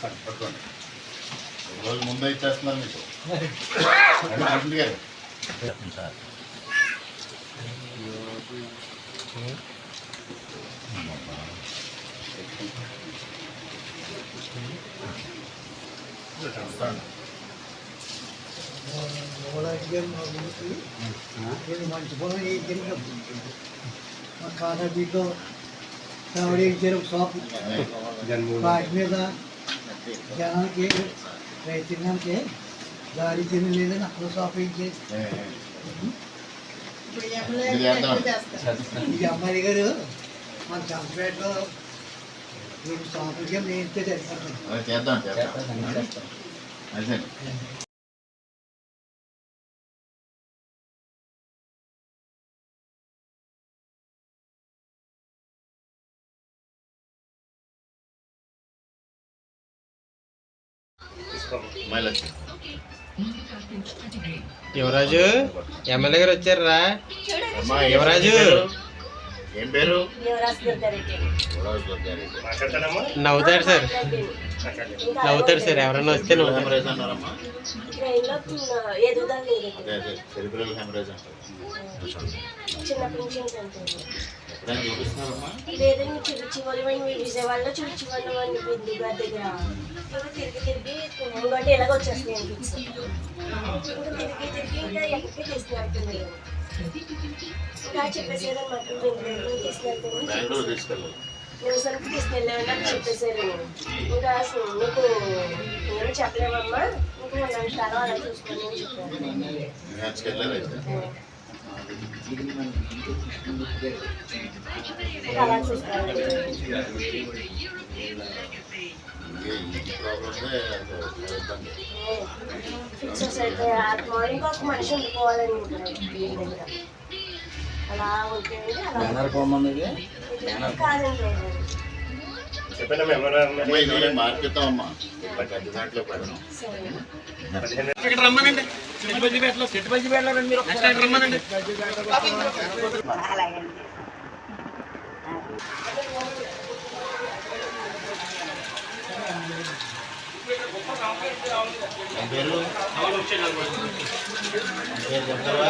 పట్టుకోండి ఒక రోజు ముందే ఇచ్చేస్తున్నారు మీకు రండి, రండి గారు. సార్ వస్తాను. మంచి పనులు ఏం జరిగినాం మా కాదా దీంట్లో కావడి చెరుకు షాపు వాటి మీద జనానికి రైతాంగానికి గాడి తిని లేదని అక్కడ షాప్ వేయించేది ఏ, ఏ. ఇది చేద్దాం ఈ అమ్మాయి గారు మన చంపేటలో వీళ్ళు షాపులకి అదే చేద్దాం యువరాజు ఎమ్మెల్యే గారు వచ్చారా యువరాజు. పేరు? ఏం పేరు. నవ్వుతాడు సార్. నవ్వుతాడు సార్. ఎవరన్నా వస్తే నవ్వుతాడు ఎప్పుడైనా చూపిస్తున్నారమ్మా. విజయవాడలో బిందు గారి దగ్గర. ఇంకా తిరిగి తిరిగి అనిపించింది ఇంకా తిరిగి తిరిగి ఇంకా ఎక్కడికి ఇంకా చెప్పేసారు అనమాట బెంగళూరు తీసుకెళ్తాను బెంగళూరు తీసుకెళ్ళాలి. నేను సరుకు తీసుకెళ్ళామని నాకు చెప్పేశారు. ఇంకా అసలు నీకు నేను చెప్పలేమమ్మా? రెండు నిమిషాలు అలా అని చెప్పారు. వెళ్ళారు అయితే ఇంకా అలా చూసుకోవాలి ఇంకే ఈ ప్రాబ్లమ్సే ఇది మార్కెట్ అమ్మా దాంట్లో పెడదాం పేరు పేరు చెప్తావా